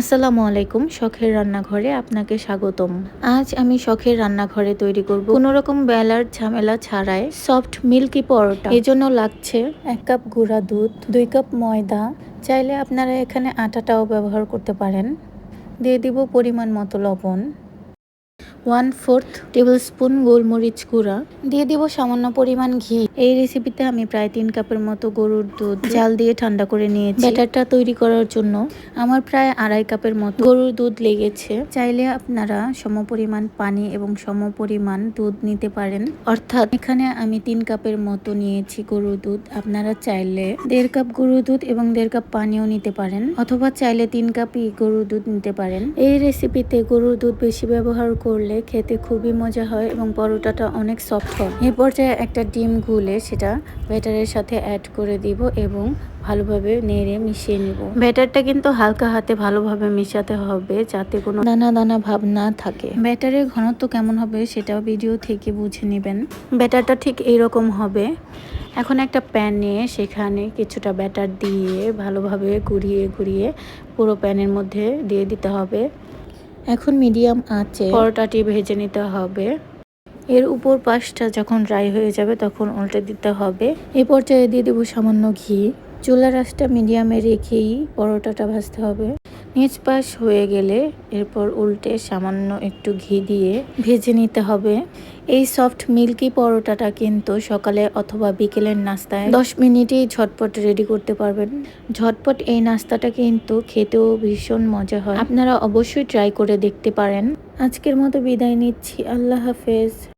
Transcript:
আসসালামু আলাইকুম, শখের রান্নাঘরে আপনাকে স্বাগতম। আজ আমি শখের রান্নাঘরে তৈরি করব কোনো রকম বেলার ঝামেলা ছাড়াই সফট মিল্কি পরোটা। জন্য লাগছে এক কাপ গুঁড়া দুধ, দুই কাপ ময়দা, চাইলে আপনারা এখানে আটাটাও ব্যবহার করতে পারেন। দিয়ে দিব পরিমাণ মতো লবণ। ওয়ান ফোর্থ টেবিল স্পুন গোলমরিচ গুঁড়া। দিয়ে দিব সামান্য পরিমাণ ঘি। এই রেসিপিতে আমি প্রায় তিন কাপের মতো গরুর দুধ জাল দিয়ে ঠান্ডা করে নিয়েছি। ব্যাটারটা তৈরি করার জন্য আমার প্রায় আড়াই কাপের মতো গরুর দুধ লেগেছে। চাইলে আপনারা সমপরিমাণ পানি এবং সমপরিমাণ দুধ নিতে পারেন। অর্থাৎ এখানে আমি তিন কাপের মতো নিয়েছি গরুর দুধ। আপনারা চাইলে দেড় কাপ গরুর দুধ এবং দেড় কাপ পানিও নিতে পারেন। অথবা চাইলে তিন কাপই গরুর দুধ নিতে পারেন। এই রেসিপিতে গরুর দুধ বেশি ব্যবহার করলে খেতে খুবই মজা হয় এবং পরোটাটা অনেক সফট হয়। এই পর্যায়ে একটা ডিম গুলে সেটা ব্যাটারের সাথে অ্যাড করে দিব এবং ভালোভাবে নেড়ে মিশিয়ে নিব। ব্যাটারটা কিন্তু হালকা হাতে ভালোভাবে মিশাতে হবে যাতে কোনো দানা দানা ভাব না থাকে। ব্যাটারের ঘনত্ব কেমন হবে সেটাও ভিডিও থেকে বুঝে নেবেন। ব্যাটারটা ঠিক এইরকম হবে। এখন একটা প্যান সেখানে কিছুটা ব্যাটার দিয়ে ভালোভাবে ঘুরিয়ে ঘুরিয়ে পুরো প্যানের মধ্যে দিয়ে দিতে হবে। এখন মিডিয়াম আঁচে পরোটাটি ভেজে নিতে হবে। এর উপর পাশটা যখন ড্রাই হয়ে যাবে তখন উল্টে দিতে হবে। এ পর্যায়ে দিয়ে দেবো সামান্য ঘি। চুলার আঁচটা মিডিয়ামে রেখেই পরোটাটা ভাজতে হবে। নিচ পাশ হয়ে গেলে এরপর উল্টে সামান্য একটু ঘি দিয়ে ভেজে নিতে হবে। এই সফট মিল্কি পরোটাটা কিন্তু সকালে অথবা বিকেলের নাস্তায় দশ মিনিটেই ঝটপট রেডি করতে পারবেন। ঝটপট এই নাস্তাটা কিন্তু খেতেও ভীষণ মজা হয়। আপনারা অবশ্যই ট্রাই করে দেখতে পারেন। আজকের মতো বিদায় নিচ্ছি। আল্লাহ হাফেজ।